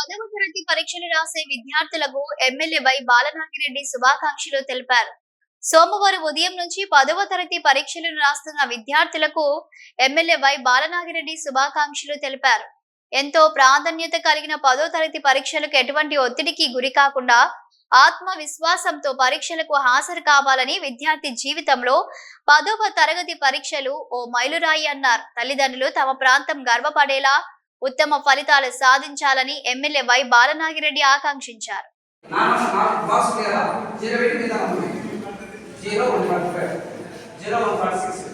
పదవ తరగతి పరీక్షలు రాసే విద్యార్థులకు ఎమ్మెల్యే వై బాలనాగిరెడ్డి శుభాకాంక్షలు తెలిపారు. సోమవారం ఉదయం నుంచి పదవ తరగతి పరీక్షలు రాస్తున్న విద్యార్థులకు ఎమ్మెల్యే వై బాలనాగిరెడ్డి శుభాకాంక్షలు తెలిపారు. ఎంతో ప్రాధాన్యత కలిగిన పదో తరగతి పరీక్షలకు ఎటువంటి ఒత్తిడికి గురి కాకుండా ఆత్మవిశ్వాసంతో పరీక్షలకు హాజరు కావాలని విద్యార్థి జీవితంలో పదవ తరగతి పరీక్షలు ఓ మైలురాయి అన్నారు. తల్లిదండ్రులు తమ ప్రాంతం గర్వపడేలా ఉత్తమ ఫలితాలు సాధించాలని ఎమ్మెల్యే వై బాలనాగిరెడ్డి ఆకాంక్షించారు. జీరో పెట్టి zero one five. Zero one forty six.